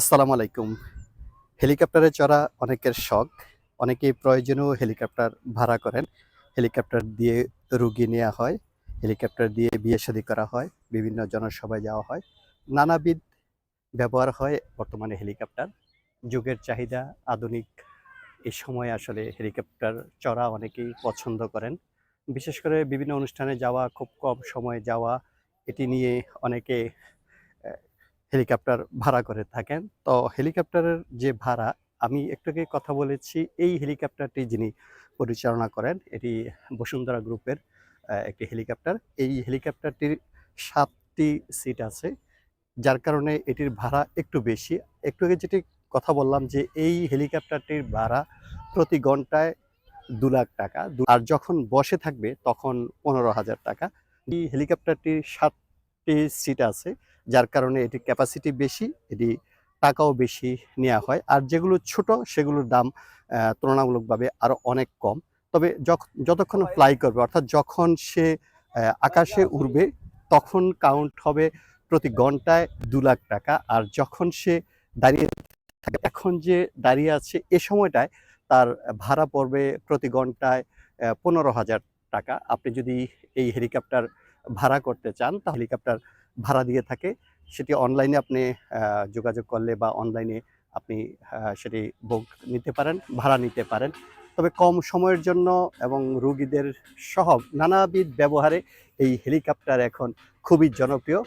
আসসালামু আলাইকুম। হেলিকপ্টারে চড়া অনেকের শখ, অনেকেই প্রয়োজনীয় হেলিকপ্টার ভাড়া করেন। হেলিকপ্টার দিয়ে রুগী নেওয়া হয়, হেলিকপ্টার দিয়ে বিয়ে শাদী করা হয়, বিভিন্ন জনসভায় যাওয়া হয়। নানাবিধ ব্যবহার হয় বর্তমানে হেলিকপ্টার। যুগের চাহিদা আধুনিক, এই সময় আসলে হেলিকপ্টার চড়া অনেকেই পছন্দ করেন। বিশেষ করে বিভিন্ন অনুষ্ঠানে যাওয়া, খুব কম সময়ে যাওয়া, এটি নিয়ে অনেকে হেলিকপ্টার ভাড়া করে থাকেন। তো হেলিকপ্টারের যে ভাড়া, আমি একটু আগে কথা বলেছি, এই হেলিকপ্টারটি যিনি পরিচালনা করেন, এটি বসুন্ধরা গ্রুপের একটি হেলিকপ্টার। এই হেলিকপ্টারটির সাতটি সিট আছে, যার কারণে এটির ভাড়া একটু বেশি। একটু আগে যেটি কথা বললাম যে, এই হেলিকপ্টারটির ভাড়া প্রতি ঘন্টায় দু লাখ টাকা। আর যখন বসে থাকবে, তখন পনেরো হাজার টাকা। এই হেলিকপ্টারটির সাতটি সিট আছে যার কারণে এটি ক্যাপাসিটি বেশি, এটি টাকাও বেশি নেওয়া হয়। আর যেগুলো ছোট, সেগুলোর দাম তুলনামূলকভাবে আরও অনেক কম। তবে যতক্ষণ ফ্লাই করবে, অর্থাৎ যখন সে আকাশে উড়বে, তখন কাউন্ট হবে প্রতি ঘন্টায় দু লাখ টাকা। আর যখন সে দাঁড়িয়ে থাকে, এখন যে দাঁড়িয়ে আছে, এ সময়টায় তার ভাড়া পড়বে প্রতি ঘন্টায় পনেরো হাজার টাকা। আপনি যদি এই হেলিকপ্টার ভাড়া করতে চান তা হেলিকপ্টার ভাড়া দিয়ে থাকে, সেটি অনলাইনে আপনি যোগাযোগ করলে বা অনলাইনে আপনি সেটি ভোগ নিতে পারেন, ভাড়া নিতে পারেন। তবে কম সময়ের জন্য এবং রুগীদের সহ নানাবিধ ব্যবহারে এই হেলিকপ্টার এখন খুবই জনপ্রিয়।